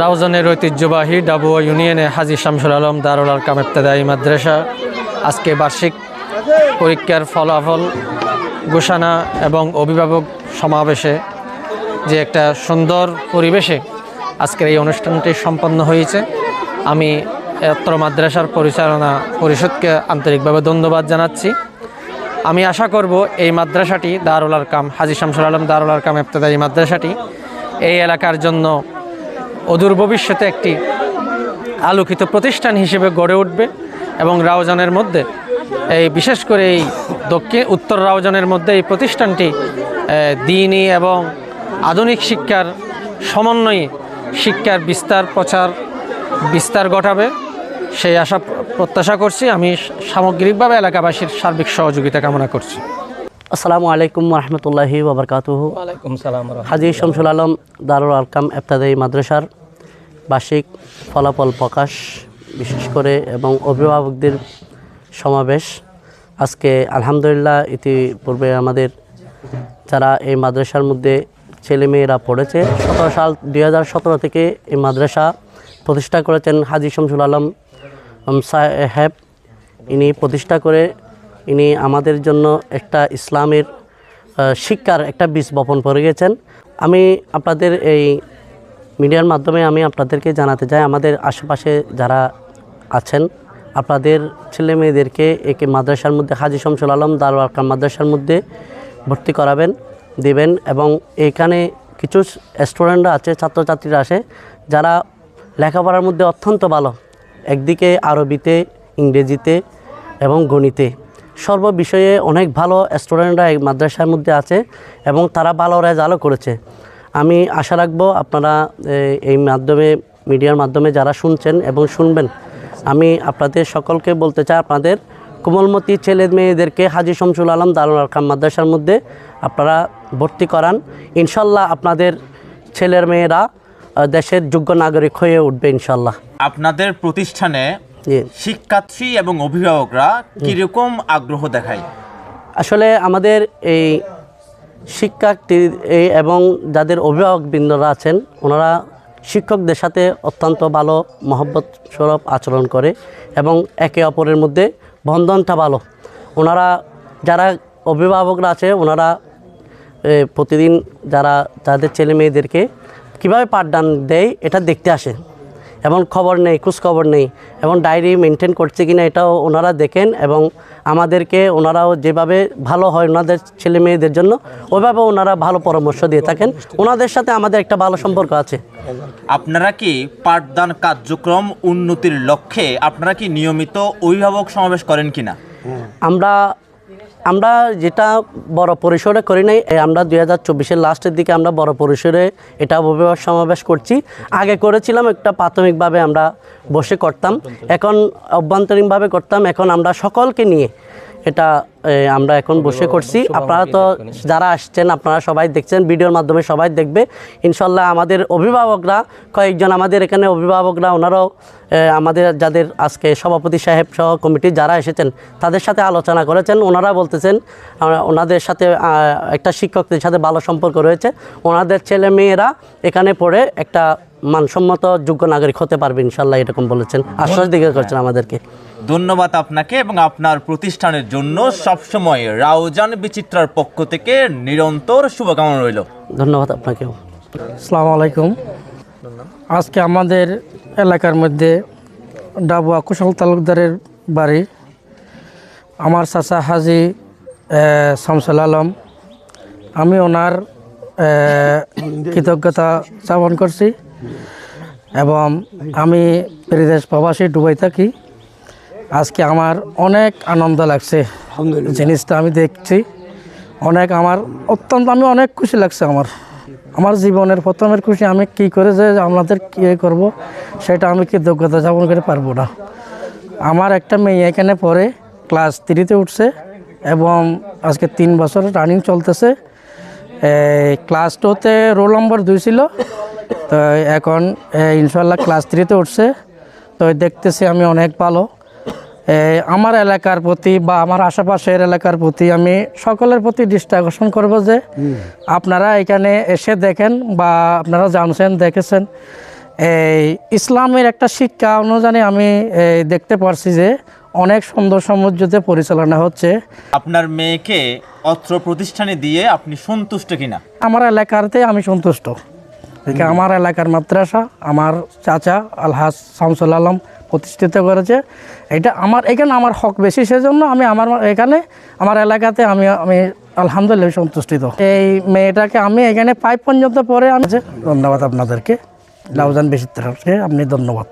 রাউজানের ঐতিহ্যবাহী ডাবুয়া ইউনিয়নে হাজি শামসুল আলম দারুল আরকাম ইবতেদায়ী মাদ্রাসা, আজকে বার্ষিক পরীক্ষার ফলাফল ঘোষণা এবং অভিভাবক সমাবেশে যে একটা সুন্দর পরিবেশে আজকের এই অনুষ্ঠানটি সম্পন্ন হয়েছে, আমি এত্র মাদ্রাসার পরিচালনা পরিষদকে আন্তরিকভাবে ধন্যবাদ জানাচ্ছি। আমি আশা করব এই মাদ্রাসাটি দারুল আরকাম হাজি শামসুল আলম দারুল আরকাম ইবতেদায়ী মাদ্রাসাটি এই এলাকার জন্য অদূর ভবিষ্যতে একটি আলোকিত প্রতিষ্ঠান হিসেবে গড়ে উঠবে এবং রাউজানের মধ্যে এই বিশেষ করে এই দক্ষিণ, উত্তর রাউজানের মধ্যে এই প্রতিষ্ঠানটি দিনই এবং আধুনিক শিক্ষার সমন্বয়ে শিক্ষার বিস্তার, প্রচার, বিস্তার ঘটাবে। সেই আশা, প্রত্যাশা করছি আমি সামগ্রিকভাবে এলাকাবাসীর সার্বিক সহযোগিতা কামনা করছি। আসসালামু আলাইকুম রহমতুল্লাহি ওবরকাতুহু। হাজি শামসুল আলম দারুল আলকাম এফতাদাই মাদ্রাসার বার্ষিক ফলাফল প্রকাশ বিশেষ করে এবং অভিভাবকদের সমাবেশ। আজকে আলহামদুলিল্লাহ ইতিপূর্বে আমাদের যারা এই মাদ্রাসার মধ্যে ছেলেমেয়েরা পড়েছে সতেরো সাল দুই হাজার সতেরো থেকে এই মাদ্রাসা প্রতিষ্ঠা করেছেন হাজি শামসুল আলম সাহেব। ইনি প্রতিষ্ঠা করে ইনি আমাদের জন্য একটা ইসলামের শিক্ষার একটা বীজ বপন করে গেছেন। আমি আপনাদের এই মিডিয়ার মাধ্যমে আমি আপনাদেরকে জানাতে চাই, আমাদের আশেপাশে যারা আছেন, আপনাদের ছেলে মেয়েদেরকে একে মাদ্রাসার মধ্যে হাজি শামসুল আলম দারুল আরকাম মাদ্রাসার মধ্যে ভর্তি করাবেন, দেবেন এবং এখানে কিছু স্টুডেন্টরা আছে, ছাত্রছাত্রীরা আসে যারা লেখাপড়ার মধ্যে অত্যন্ত ভালো, একদিকে আরবিতে, ইংরেজিতে এবং গণিতে। সর্ব বিষয়ে অনেক ভালো স্টুডেন্টরা এই মাদ্রাসার মধ্যে আছে এবং তারা ভালো রেজাল্টও করেছে। আমি আশা রাখব আপনারা এই মাধ্যমে, মিডিয়ার মাধ্যমে যারা শুনছেন এবং শুনবেন, আমি আপনাদের সকলকে বলতে চাই, আপনাদের কোমলমতি ছেলে মেয়েদেরকে হাজি শামসুল আলম দারুল আরকাম মাদ্রাসার মধ্যে আপনারা ভর্তি করান। ইনশাল্লাহ আপনাদের ছেলের মেয়েরা দেশের যোগ্য নাগরিক হয়ে উঠবে ইনশাল্লাহ। আপনাদের প্রতিষ্ঠানে শিক্ষার্থী এবং অভিভাবকরা কীরকম আগ্রহ দেখায়? আসলে আমাদের এই শিক্ষার্থী এবং যাদের অভিভাবকবৃন্দরা আছেন ওনারা শিক্ষকদের সাথে অত্যন্ত ভালো মহব্বত স্বরূপ আচরণ করে এবং একে অপরের মধ্যে বন্ধনটা ভালো। ওনারা যারা অভিভাবকরা আছে ওনারা প্রতিদিন যারা তাদের ছেলে মেয়েদেরকে কীভাবে পাঠদান দেয় এটা দেখতে আসে। এবং খবর নেই খবর নেই। এবং ডায়েরি মেনটেন করছে কিনা এটাও ওনারা দেখেন এবং আমাদেরকে ওনারাও যেভাবে ভালো হয় ওনাদের ছেলে মেয়েদের জন্য ওইভাবে ওনারা ভালো পরামর্শ দিয়ে থাকেন। ওনাদের সাথে আমাদের একটা ভালো সম্পর্ক আছে। আপনারা কি পাঠদান কার্যক্রম উন্নতির লক্ষ্যে আপনারা কি নিয়মিত অভিভাবক সমাবেশ করেন কিনা? আমরা আমরা যেটা বড় পরিসরে করি নাই আমরা দুই হাজার চব্বিশের লাস্টের দিকে আমরা বড় পরিসরে এটা অভিভাবক সমাবেশ করছি। আগে করেছিলাম একটা প্রাথমিকভাবে আমরা বসে করতাম। এখন অভ্যন্তরীণভাবে করতাম। এখন আমরা সকলকে নিয়ে এটা আমরা এখন বসে করছি। আপনারা তো যারা আসছেন আপনারা সবাই দেখছেন ভিডিওর মাধ্যমে সবাই দেখবে। ইনশাল্লাহ আমাদের অভিভাবকরা কয়েকজন আমাদের এখানে অভিভাবকরা ওনারাও আমাদের যাদের আজকে সভাপতি সাহেব সহ কমিটির যারা এসেছেন তাদের সাথে আলোচনা করেছেন। ওনারা বলতেছেন ওনাদের সাথে একটা শিক্ষকদের সাথে ভালো সম্পর্ক রয়েছে। ওনাদের ছেলে মেয়েরা এখানে পড়ে একটা মানসম্মত যোগ্য নাগরিক হতে পারবে ইনশাল্লাহ এরকম বলেছেন। আশ্বাস দিকে করছেন আমাদেরকে। ধন্যবাদ আপনাকে এবং আপনার প্রতিষ্ঠানের জন্য সবসময় রাউজান বিচিত্রার পক্ষ থেকে নিরন্তর শুভকামনা রইল। ধন্যবাদ আপনাকেও। আসসালামু আলাইকুম। আজকে আমাদের এলাকার মধ্যে ডাবুয়া কুশল তালুকদারের বাড়ি। আমার চাচা হাজি শামসুল আলম। আমি ওনার কৃতজ্ঞতা স্থাপন করছি। এবং আমি বিদেশ প্রবাসী ডুবাই থাকি। আজকে আমার অনেক আনন্দ লাগছে। জিনিসটা আমি দেখছি। অনেক আমার অত্যন্ত আমি অনেক খুশি লাগছে আমার। আমার জীবনের প্রথমের খুশি আমি কি করে যে আপনাদের কী করব সেটা আমি কৃতজ্ঞতা যাপন করে পারব না। আমার একটা মেয়ে এখানে পড়ে ক্লাস থ্রিতে উঠছে এবং আজকে তিন বছর রানিং চলতেছে। ক্লাস টুতে রোল নম্বর দুই ছিল তো এখন ইনশাল্লাহ ক্লাস থ্রিতে উঠছে। তো দেখতেছি আমি অনেক ভালো। আমার এলাকার প্রতি বা আমার আশেপাশের এলাকার প্রতি আমি সকলের প্রতি দৃষ্টি আকর্ষণ করব যে আপনারা এখানে এসে দেখেন বা আপনারা জানছেন দেখেছেন। এই ইসলামের একটা শিক্ষা অনুযায়ী আমি দেখতে পারছি যে অনেক সুন্দর সমুদ্রতে পরিচালনা হচ্ছে। আপনার মেয়েকে অত্র প্রতিষ্ঠানে দিয়ে আপনি সন্তুষ্ট কিনা? আমার এলাকাতে আমি সন্তুষ্ট। আমার এলাকার মাদ্রাসা আমার চাচা আলহাজ শামসুল আলম প্রতিষ্ঠিত করেছে। এটা আমার, এখানে আমার হক বেশি সেজন্য আমি আমার এখানে, আমার এলাকাতে আমি আমি আলহামদুলিল্লাহ সন্তুষ্টিত। এই মেয়েটাকে আমি এখানে পাইপ পর্যন্ত পরে আমি ধন্যবাদ আপনাদেরকে। লাউজান বেশি আপনি ধন্যবাদ।